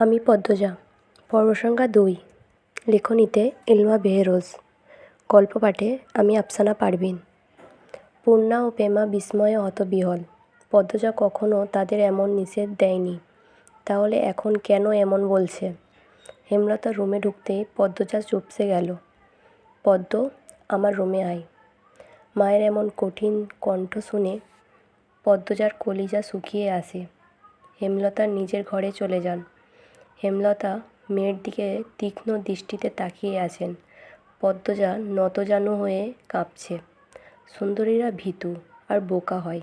আমি পদ্মজা, পর্বসংখ্যা দুই, লেখনীতে ইলমা বেহরোজ গল্প পাঠে আমি আফসানা পারভিন। পূর্ণা ও পেমা বিস্ময়ে হতবিহ্বল পদ্মজা কখনো তাদের এমন নিষেধ দেয়নি, তাহলে এখন কেন এমন বলছে? হেমলতা রুমে ঢুকতেই পদ্মজা চুপসে গেল, পদ্ম, আমার রুমে আয়। মায়ের এমন কঠিন কণ্ঠ শুনে পদ্মজার কলিজা শুকিয়ে আসে, হেমলতা নিজের ঘরে চলে যান। হেমলতা মেয়ের দিকে তীক্ষ্ণ দৃষ্টিতে তাকিয়ে আছেন। পদ্মজা নতজানু হয়ে কাঁপছে। সুন্দরীরা ভীতু আর বোকা হয়,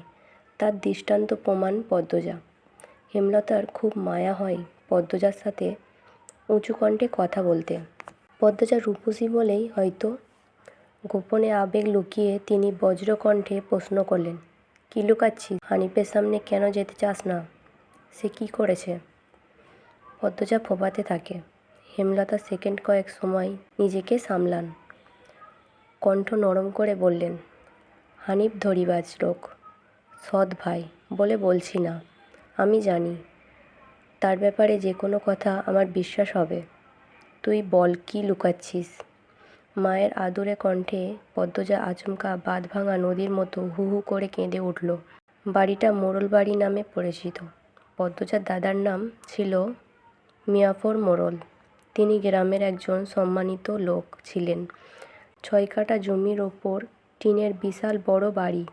তার দৃষ্টান্ত প্রমাণ পদ্মজা। হেমলতার খুব মায়া হয় পদ্মজার সাথে উঁচু কণ্ঠে কথা বলতে। পদ্মজা রূপসী বলেই হয়তো গোপনে আবেগ লুকিয়ে তিনি বজ্রকণ্ঠে প্রশ্ন করলেন, কী লুকাচ্ছি হানিফের সামনে কেন যেতে চাস না? সে কী করেছে? পদ্মজা ফোপাতে থাকে। হেমলতা সেকেন্ড কয়েক সময় নিজেকে সামলান। কণ্ঠ নরম করে বললেন, হানিফ ধরিবাজ লোক সৎ ভাই বলে বলছি না। আমি জানি। তার ব্যাপারে যে কোনো কথা আমার বিশ্বাস হবে। তুই বল কী লুকাচ্ছিস? মায়ের আদুরে কণ্ঠে পদ্মজা আচমকা বাঁধ ভাঙা নদীর মতো হু হু করে কেঁদে উঠল। বাড়িটা মোড়ল বাড়ি নামে পরিচিত। পদ্মজার দাদার নাম ছিল মিয়াফর মোড়ল তিনি গ্রামের একজন সম্মানিত লোক ছিলেন। ছয় কাঠা জমির ওপর টিনের বিশাল বড় বাড়ি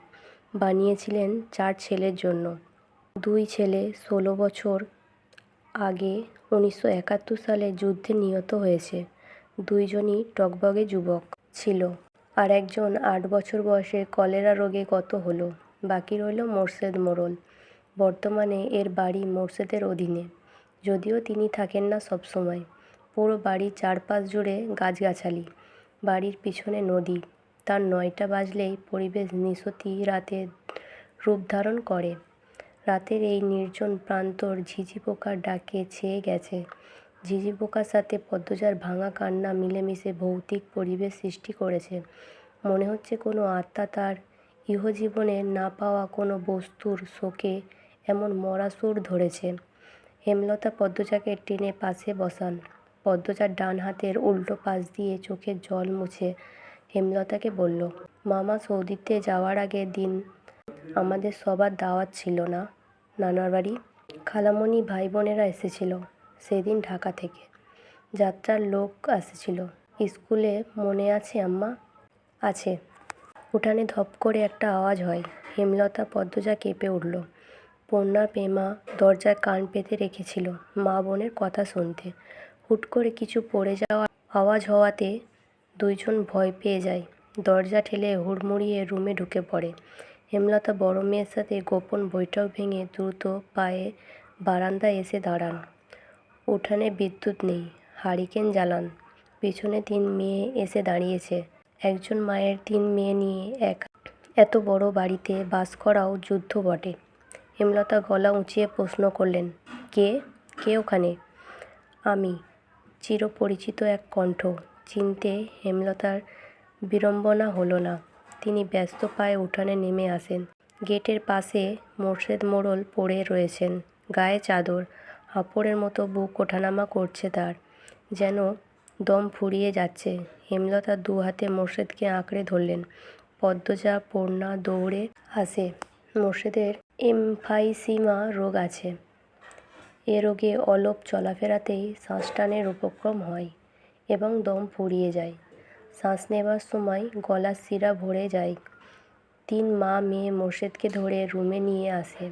বানিয়েছিলেন চার ছেলের জন্য। দুই ছেলে ষোলো বছর আগে উনিশশো একাত্তর সালে যুদ্ধে নিহত হয়েছে। দুইজনই টগবগে যুবক ছিল। আর একজন আট বছর বয়সে কলেরা রোগে গত হলো। বাকি রইল মোর্শেদ মোড়ল বর্তমানে এর বাড়ি মোর্শেদের অধীনে। যদিও তিনি থাকেন না সবসময় পুরো বাড়ির চারপাশ জুড়ে গাছগাছালি। বাড়ির পিছনে নদী। তার নয়টা বাজলেই পরিবেশ নিশতি রাতে রূপ ধারণ করে। রাতের এই নির্জন প্রান্তর ঝিঝি পোকার ডাকে ছেয়ে গেছে। ঝিঝি পোকার সাথে পদ্মজার ভাঙা কান্না মিলেমিশে ভৌতিক পরিবেশ সৃষ্টি করেছে। মনে হচ্ছে কোনো আত্মা তার ইহজীবনে না পাওয়া কোনো বস্তুর শোকে এমন মরা সুর ধরেছে। হেমলতা পদ্মজাকে টেনে পাশে বসান। পদ্মজার ডান হাতের উল্টো পাশ দিয়ে চোখের জল মুছে হেমলতাকে বলল, মামা, সৌদিতে যাওয়ার আগে দিন আমাদের সবার দাওয়াত ছিল না। নানার বাড়ি খালামণি ভাই বোনেরা এসেছিল সেদিন ঢাকা থেকে। যাত্রার লোক এসেছিল স্কুলে মনে আছে আম্মা? আছে। উঠানে ধপ করে একটা আওয়াজ হয়। হেমলতা পদ্মজা কেঁপে উঠল। পূর্ণা পেমা দরজায় কান পেতে রেখেছিল মা বোনের কথা শুনতে। হুট করে কিছু পড়ে যাওয়া আওয়াজ হওয়াতে দুইজন ভয় পেয়ে যায়। দরজা ঠেলে হুড়মুড়িয়ে রুমে ঢুকে পড়ে। হেমলতা বড় মেয়ের সাথে গোপন বৈঠক ভেঙে দ্রুত পায়ে বারান্দায় এসে দাঁড়ান। উঠানে বিদ্যুৎ নেই, হারিকেন জ্বালান। পিছনে তিন মেয়ে এসে দাঁড়িয়েছে। একজন মায়ের তিন মেয়ে নিয়ে এক। এত বড় বাড়িতে বাস করাও যুদ্ধ বটে। হেমলতা গলা উঁচিয়ে প্রশ্ন করলেন, কে? কে ওখানে? আমি। চিরপরিচিত এক কণ্ঠ। চিনতে হেমলতার বিড়ম্বনা হলো না। তিনি ব্যস্ত পায়ে উঠানে নেমে আসেন। গেটের পাশে মোর্শেদ মোড়ল পড়ে রয়েছেন। গায়ে চাদর, হাঁপড়ের মতো বুক ওঠানামা করছে তার। যেন দম ফুরিয়ে যাচ্ছে। হেমলতা দু হাতে মোর্শেদকে আঁকড়ে ধরলেন। পদ্মজা পূর্ণা দৌড়ে আসে। মোর্শেদের এমফাইসিমা রোগ আছে। এ রোগে অলপ চলাফেরাতেই শ্বাসটানের উপক্রম হয় এবং দম ফুরিয়ে যায়। শ্বাস নেবার সময় গলার শিরা ভরে যায়। তিন মা মেয়ে মোর্শেদকে ধরে রুমে নিয়ে আসে।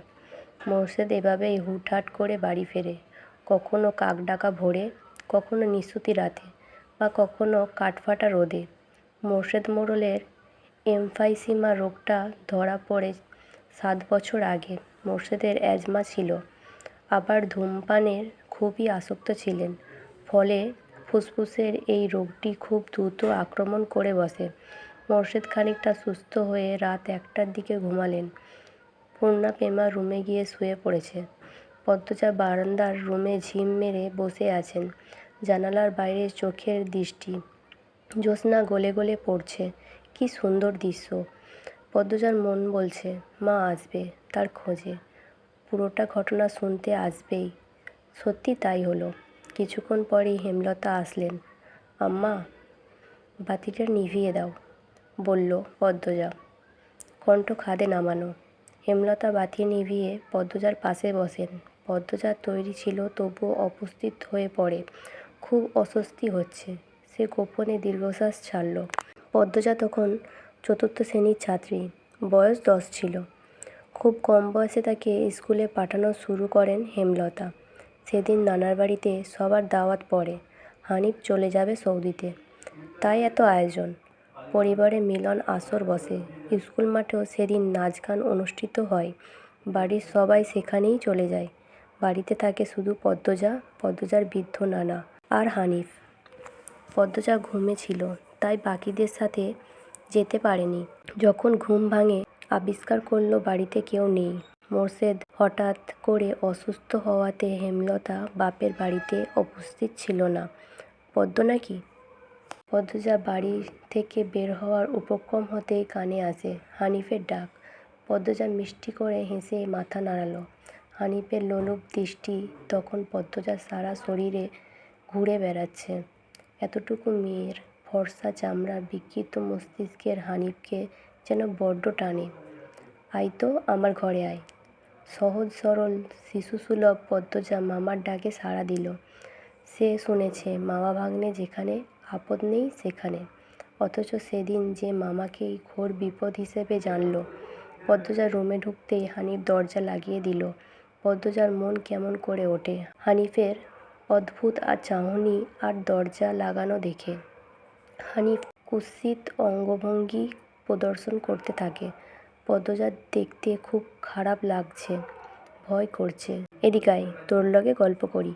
মোর্শেদ এভাবেই হুটহাট করে বাড়ি ফেরে। কখনো কাকডাকা ভোরে, কখনো নিশুতি রাতে বা কখনো কাঠফাটা রোদে। মোর্শেদ মোড়লের এমফাইসিমা রোগটা ধরা পড়ে সাত বছর আগে। মোর্শেদের অ্যাজমা ছিল। আবার ধূমপানের খুবই আসক্ত ছিলেন। ফলে ফুসফুসের এই রোগটি খুব দ্রুত আক্রমণ করে বসে। মোর্শেদ খানিকটা সুস্থ হয়ে রাত একটার দিকে ঘুমালেন। পূর্ণা পেমা রুমে গিয়ে শুয়ে পড়েছে। পদ্মজা বারান্দার রুমে ঝিম মেরে বসে আছেন। জানালার বাইরে চোখের দৃষ্টি। জ্যোৎস্না গলে গলে পড়ছে। কি সুন্দর দৃশ্য। পদ্মজার মন বলছে, মা আসবে, তার খোঁজে। পুরোটা ঘটনা শুনতে আসবেই। সত্যি তাই হলো। কিছুক্ষণ পরেই হেমলতা আসলেন। আম্মা, বাতিটা নিভিয়ে দাও, বলল পদ্মজা। কণ্ঠ খাদে নামানো। হেমলতা বাতি নিভিয়ে পদ্মজার পাশে বসেন। পদ্মজার তৈরি ছিল, তবুও অপস্থিত হয়ে পড়ে। খুব অস্বস্তি হচ্ছে। সে গোপনে দীর্ঘশ্বাস ছাড়ল। পদ্মজা তখন চতুর্থ শ্রেণির ছাত্রী। বয়স দশ ছিল। খুব কম বয়সে তাকে স্কুলে পাঠানো শুরু করেন হেমলতা। সেদিন নানার বাড়িতে সবার দাওয়াত পড়ে, হানিফ চলে যাবে সৌদিতে। তাই এত আয়োজন। পরিবারে মিলন আসর বসে। স্কুল মাঠেও সেদিন নাচ গান অনুষ্ঠিত হয়। বাড়ির সবাই সেখানেই চলে যায়। বাড়িতে থাকে শুধু পদ্মজা, পদ্মজার বৃদ্ধ নানা আর হানিফ। পদ্মজা ঘুমে ছিল, তাই বাকিদের সাথে যেতে পারেনি। যখন ঘুম ভাঙে, আবিষ্কার করল বাড়িতে কেউ নেই। মোর্শেদ হঠাৎ করে অসুস্থ হওয়াতে হেমলতা বাপের বাড়িতে উপস্থিত ছিল না। পদ্ম নাকি? পদ্মজা বাড়ি থেকে বের হওয়ার উপক্রম হতেই কানে আসে হানিফের ডাক। পদ্মজা মিষ্টি করে হেসে মাথা নাড়ালো। হানিফের লোলুপ দৃষ্টি তখন পদ্মজার সারা শরীরে ঘুরে বেড়াচ্ছে। এতটুকু মেয়ের ফর্সা চামড়া বিকৃত মস্তিষ্কের হানিফকে যেন বড্ড টানে। আয় তো আমার ঘরে আয়। সহজ সরল শিশুসুলভ পদ্মজা মামার ডাকে সাড়া দিল। সে শুনেছে, মামা ভাগ্নে যেখানে, আপদ নেই সেখানে। অথচ সেদিন যে মামাকেই ঘোর বিপদ হিসেবে জানল পদ্মজার রুমে ঢুকতেই হানিফ দরজা লাগিয়ে দিল। পদ্মজার মন কেমন করে ওঠে। হানিফের অদ্ভুত আর চাহনি আর দরজা লাগানো দেখে। হানিফ কুৎসিত অঙ্গভঙ্গি প্রদর্শন করতে থাকে। পদ্মজার দেখতে খুব খারাপ লাগছে, ভয় করছে। এদিকায় তোর লগে গল্প করি।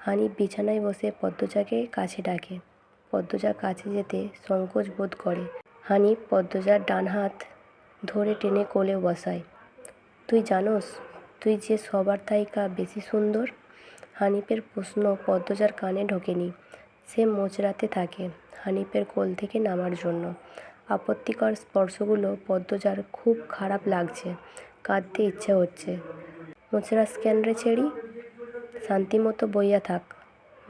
হানিফ বিছানায় বসে পদ্মজাকে কাছে ডাকে। পদ্মজা কাছে যেতে সংকোচ বোধ করে। হানিফ পদ্মজার ডান হাত ধরে টেনে কোলে বসায়। তুই জানোস, তুই যে সবার থাইকা বেশি সুন্দর? হানিফের প্রশ্ন পদ্মজার কানে ঢোকেনি। সে মোচড়াতে থাকে হানিফের কোল থেকে নামার জন্য। আপত্তিকর স্পর্শগুলো পদ্মজার খুব খারাপ লাগছে, কাঁদতে ইচ্ছে হচ্ছে। মোচড়া স্ক্যান রে ছেড়ি, শান্তিমতো বইয়া থাক।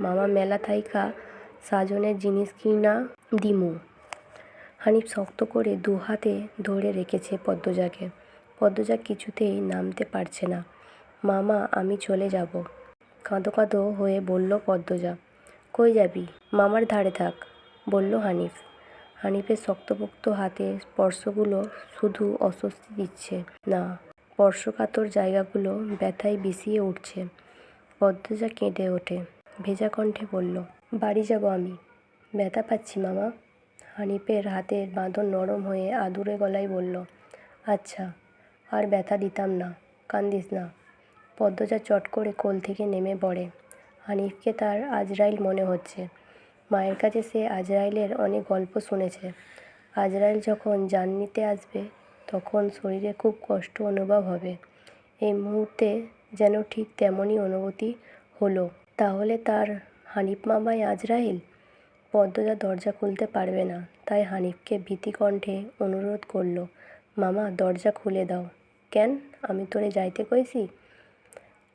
মামা মেলা থাইকা সাজনের জিনিস কিনা দিমু? হানিফ শক্ত করে দু হাতে ধরে রেখেছে পদ্মজাকে। পদ্মজা কিছুতেই নামতে পারছে না। মামা, আমি চলে যাব। কাঁদো কাঁদো হয়ে বলল পদ্মজা। কই যাবি? মামার ধারে থাক, বলল হানিফ। হানিফের শক্তপোক্ত হাতে স্পর্শগুলো শুধু অস্বস্তি দিচ্ছে। না, স্পর্শকাতর জায়গাগুলো ব্যথায় বিষিয়ে উঠছে। পদ্মজা কেঁদে ওঠে। ভেজা কণ্ঠে বলল, বাড়ি যাব আমি। ব্যথা পাচ্ছি, মামা? হানিফের হাতের বাঁধন নরম হয়ে আদুরে গলায় বলল আচ্ছা আর ব্যথা দিতাম না, কান্দিস না। পদ্মজা চট করে কোল থেকে নেমে পড়ে। হানিফকে তার আজরাইল মনে হচ্ছে। মায়ের কাছে সে আজরাইলের অনেক গল্প শুনেছে। আজরাইল যখন জান নিতে আসবে, তখন শরীরে খুব কষ্ট অনুভব হবে। এই মুহূর্তে যেন ঠিক তেমনই অনুভূতি হলো। তাহলে তার হানিফ মামাই আজরাইল? পদ্মজা দরজা খুলতে পারবে না, তাই হানিফকে ভীতি কণ্ঠে অনুরোধ করল, মামা, দরজা খুলে দাও। কেন? আমি তোরে যাইতে কইছি?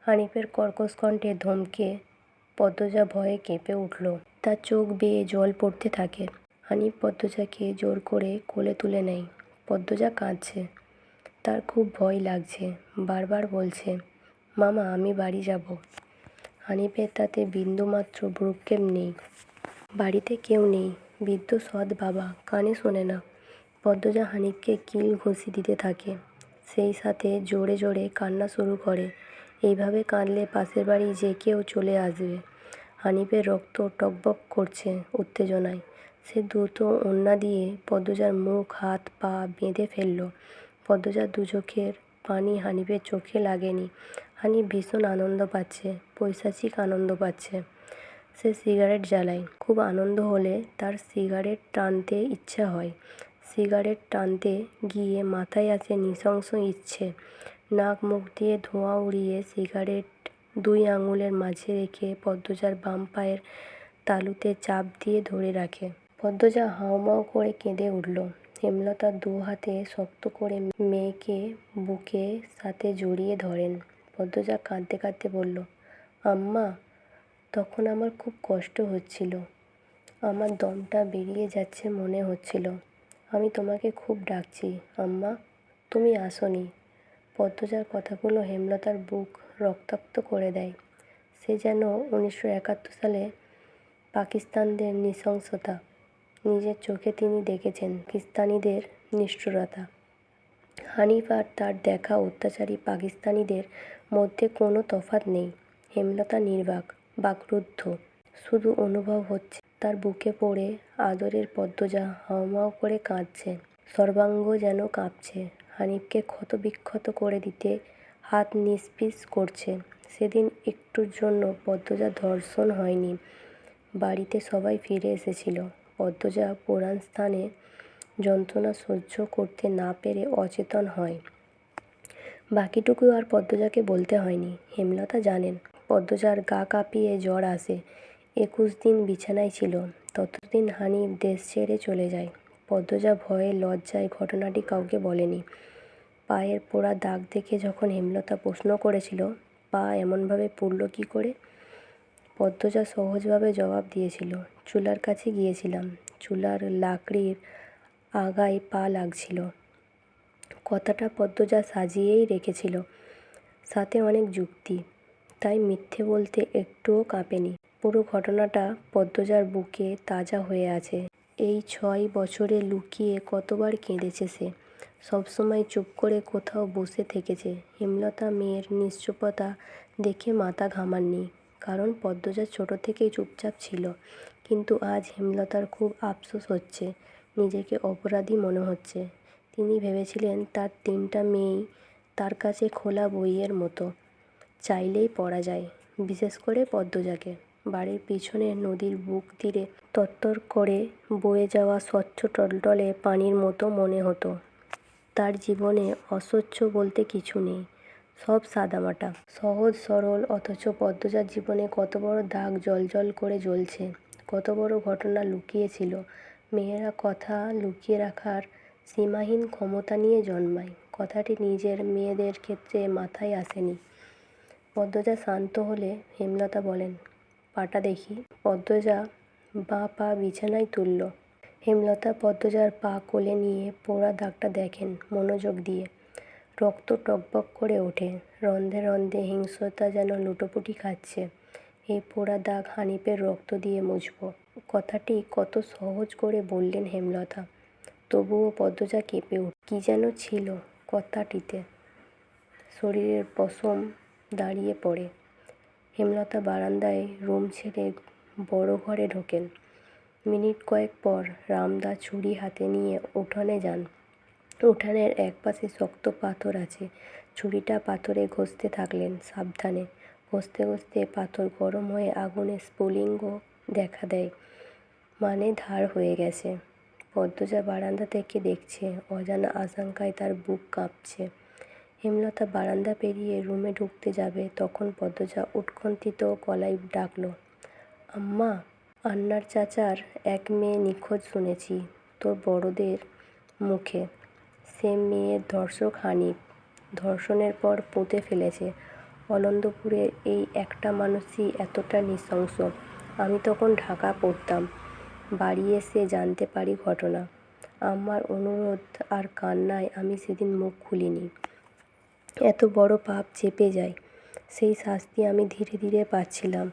হানিফের কর্কশ কণ্ঠে ধমকে পদ্মজা ভয়ে কেঁপে উঠল। তার চোখ বেয়ে জল পড়তে থাকে। হানিফ পদ্মজাকে জোর করে কোলে তুলে নেয়। পদ্মজা কাঁদছে। তার খুব ভয় লাগছে। বারবার বলছে, মামা, আমি বাড়ি যাব। হানিফের তাতে বিন্দুমাত্র ভ্রুক্ষেপ নেই। বাড়িতে কেউ নেই। বৃদ্ধ সৎ বাবা কানে শোনে না। পদ্মজা হানিফকে কিল ঘুষি দিতে থাকে। সেই সাথে জোরে জোরে কান্না শুরু করে। এইভাবে কাঁদলে পাশের বাড়ি যে কেউ চলে আসবে। হানিফের রক্ত টকবক করছে উত্তেজনায়। সে দ্রুত ওন্না দিয়ে পদ্মজার মুখ, হাত, পা বেঁধে ফেলল। পদ্মজার দু চোখের পানি হানিফের চোখে লাগেনি। হানিফ ভীষণ আনন্দ পাচ্ছে, পৈশাচিক আনন্দ পাচ্ছে। সে সিগারেট জ্বালায়। খুব আনন্দ হলে তার সিগারেট টানতে ইচ্ছা হয়। সিগারেট টানতে গিয়ে মাথায় আসে নৃশংস ইচ্ছে। নাক মুখ দিয়ে ধোঁয়া উড়িয়ে সিগারেট দুই আঙুলের মাঝে রেখে পদ্মজার বাম পায়ের তালুতে চাপ দিয়ে ধরে রাখে। পদ্মজা হাউমাউ করে কেঁদে উঠল। হেমলতা দু হাতে শক্ত করে মেয়েকে বুকে সাথে জড়িয়ে ধরেন। পদ্মজা কাঁদতে কাঁদতে বলল, আম্মা, তখন আমার খুব কষ্ট হচ্ছিল। আমার দমটা বেরিয়ে যাচ্ছে মনে হচ্ছিল। আমি তোমাকে খুব ডাকছি। আম্মা, তুমি আসোনি। পদ্মজার কথাগুলো হেমলতার বুক রক্তাক্ত করে দেয়। সে যেন উনিশশো একাত্তর সালে পাকিস্তানদের নৃশংসতা, নিজের চোখে তিনি দেখেছেন পাকিস্তানিদের নিষ্ঠুরতা। হানিফ আর তার দেখা অত্যাচারী পাকিস্তানিদের মধ্যে কোনো তফাৎ নেই। হেমলতা নির্বাক, বাকরুদ্ধ, শুধু অনুভব হচ্ছে তার বুকে পড়ে আদরের পদ্মজা হাউমাউ করে কাঁদছে। সর্বাঙ্গ যেন কাঁপছে। হানিফকে ক্ষতবিক্ষত করে দিতে হাত নিস্পিস করছে। সেদিন একটুর জন্য পদ্মজা ধর্ষণ হয়নি। বাড়িতে সবাই ফিরে এসেছিল। পদ্মজা পুরাণ স্থানে যন্ত্রণা সহ্য করতে না পেরে অচেতন হয়। বাকিটুকু আর পদ্মজাকে বলতে হয়নি। হেমলতা জানেন, পদ্মজার গা কাঁপিয়ে জ্বর আসে। একুশ দিন বিছানায় ছিল। ততদিন হানিফ দেশ ছেড়ে চলে যায়। পদ্মজা ভয়ে লজ্জায় ঘটনাটি কাউকে বলেনি। পায়ের পোড়া দাগ দেখে যখন হেমলতা প্রশ্ন করেছিল, পা এমনভাবে পুড়ল কী করে? পদ্মজা সহজভাবে জবাব দিয়েছিল, চুলার কাছে গিয়েছিলাম। চুলার লাকড়ির আগায় পা লাগছিল। কথাটা পদ্মজা সাজিয়েই রেখেছিল, সাথে অনেক যুক্তি। তাই মিথ্যে বলতে একটুও কাঁপেনি। পুরো ঘটনাটা পদ্মজার বুকে তাজা হয়ে আছে। এই ছয় বছরে লুকিয়ে কতবার কেঁদেছে সে? সবসময় চুপ করে কোথাও বসে থেকেছে। হেমলতা মেয়ের নিশ্চুপতা দেখে মাথা ঘামাননি, কারণ পদ্মজা ছোট থেকেই চুপচাপ ছিল। কিন্তু আজ হেমলতার খুব আফসোস হচ্ছে, নিজেকে অপরাধী মনে হচ্ছে। তিনি ভেবেছিলেন তার তিনটা মেয়েই তার কাছে খোলা বইয়ের মতো, চাইলেই পড়া যায়, বিশেষ করে পদ্মজাকে। বাড়ির পিছনে নদীর বুক তীরে তত্তর করে বয়ে যাওয়া স্বচ্ছ টলটলে পানির মতো মনে হতো। তার জীবনে অস্বচ্ছ বলতে কিছু নেই। সব সাদামাটা। সহজ, সরল, অথচ পদ্মজার জীবনে কত বড় দাগ জল করে জ্বলছে। কত বড় ঘটনা লুকিয়ে ছিল। মেয়েরা কথা লুকিয়ে রাখার সীমাহীন ক্ষমতা নিয়ে জন্মায়। কথাটি নিজের মেয়েদের ক্ষেত্রে মাথায় আসেনি। পদ্মজা শান্ত হলে হেমলতা বলেন, পাটা দেখি। পদ্মজা বাঁ পা বিছানায় তুলল। হেমলতা পদ্মজার পা কোলে নিয়ে পোড়া দাগটা দেখেন মনোযোগ দিয়ে। রক্ত টকবক করে ওঠে। রন্ধে রন্ধে হিংস্রতা যেন লুটোপুটি খাচ্ছে। এই পোড়া দাগ হানিপের রক্ত দিয়ে মুছব। কথাটি কত সহজ করে বললেন হেমলতা। তবুও পদ্মজা কেঁপে উঠ কী যেন ছিল কথাটিতে। শরীরের পশম দাঁড়িয়ে পড়ে। হেমলতা বারান্দায় রুম ছেড়ে বড় ঘরে ঢোকেন। মিনিট কয়েক পর রামদা ছুরি হাতে নিয়ে উঠোনে যান। উঠানের একপাশে শক্ত পাথর আছে। ছুরিটা পাথরে ঘষতে থাকলেন সাবধানে। ঘষতে ঘষতে পাথর গরম হয়ে আগুনে স্ফুলিঙ্গ দেখা দেয়। মানে ধার হয়ে গেছে। পদ্মজা বারান্দা থেকে দেখছে, অজানা আশঙ্কায় তার বুক কাঁপছে। হেমলতা বারান্দা পেরিয়ে রুমে ঢুকতে যাবে, তখন পদ্মজা উৎকণ্ঠিত গলায় ডাকল, আম্মা আন্নার চাচার এক মেয়ে নিখোঁজ শুনেছি, তোর বড়দের মুখে। সে মেয়ের ধর্ষক হানিফ ধর্ষণের পর পুঁতে ফেলেছে। অনন্তপুরের এই একটা মানুষই এতটা নৃশংস। আমি তখন ঢাকা পড়তাম, বাড়ি এসে জানতে পারি ঘটনা। আমার অনুরোধ আর কান্নায় আমি সেদিন মুখ খুলিনি। এত বড় পাপ চেপে যায়, সেই শাস্তি আমি ধীরে ধীরে পাচ্ছিলাম।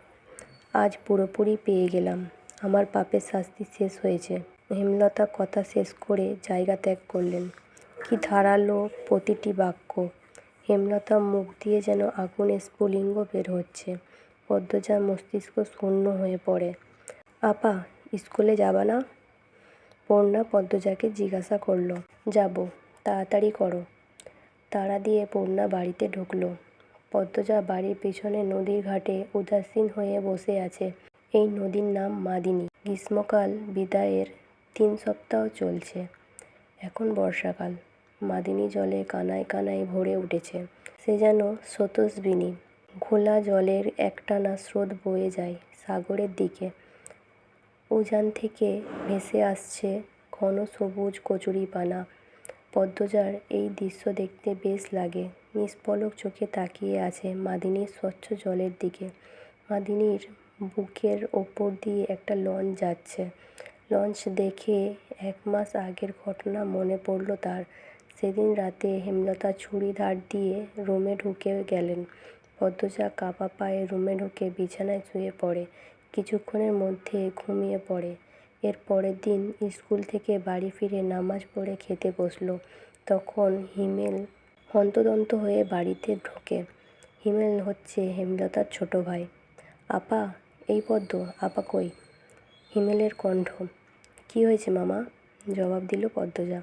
আজ পুরোপুরি পেয়ে গেলাম। আমার পাপের শাস্তি শেষ হয়েছে। হেমলতা কথা শেষ করে জায়গা ত্যাগ করলেন। কি ধারালো প্রতিটি বাক্য। হেমলতা মুখ দিয়ে যেন আগুনের স্ফুলিঙ্গ বের হচ্ছে। পদ্মজার মস্তিষ্ক শূন্য হয়ে পড়ে। আপা, স্কুলে যাবা না? পূর্ণা পদ্মজাকে জিজ্ঞাসা করল। যাব, তাড়াতাড়ি করো। তাড়া দিয়ে পূর্ণা বাড়িতে ঢুকলো। পদ্মজা বাড়ির পেছনে নদীর ঘাটে উদাসীন হয়ে বসে আছে। এই নদীর নাম মাদিনী। গ্রীষ্মকাল বিদায়ের তিন সপ্তাহ চলছে। এখন বর্ষাকাল। মাদিনী জলে কানায় কানায় ভরে উঠেছে। সে যেন স্রোতস্বিনী। ঘোলা জলের একটানা স্রোত বয়ে যায় সাগরের দিকে। উজান থেকে ভেসে আসছে ঘন সবুজ কচুরিপানা। পদ্মজার এই দৃশ্য দেখতে বেশ লাগে। নিষ্পলক চোখে তাকিয়ে আছে মাদিনীর স্বচ্ছ জলের দিকে। মাদিনীর বুকের ওপর দিয়ে একটা লঞ্চ যাচ্ছে। লঞ্চ দেখে এক মাস আগের ঘটনা মনে পড়ল তার। সেদিন রাতে হেমলতা ছুরি ধার দিয়ে রুমে ঢুকে গেলেন। পদ্মজা কাপা পায়ে রুমে ঢুকে বিছানায় শুয়ে পড়ে। কিছুক্ষণের মধ্যে ঘুমিয়ে পড়ে। এর পরের দিন স্কুল থেকে বাড়ি ফিরে নামাজ পড়ে খেতে বসল। তখন হিমেল হন্তদন্ত হয়ে বাড়িতে ঢোকে। হিমেল হচ্ছে হেমলতার ছোট ভাই। আপা, এই পদ্ম, আপা কই? হিমেলের কণ্ঠ। কি হয়েছে মামা? জবাব দিল পদ্মজা।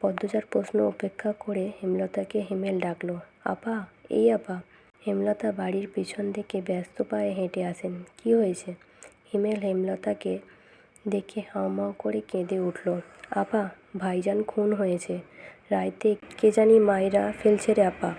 পদ্মজার প্রশ্ন উপেক্ষা করে হেমলতাকে হিমেল ডাকলো। আপা, এই আপা। হেমলতা বাড়ির পিছন থেকে ব্যস্ত পায়ে হেঁটে আসেন। কি হয়েছে? হিমেল হেমলতাকে দেখে হাউমাউ করে কেঁদে উঠল। আপা, ভাইজান খুন হয়েছে। রাইতে কে জানি মাইরা ফেলছে রে আপা।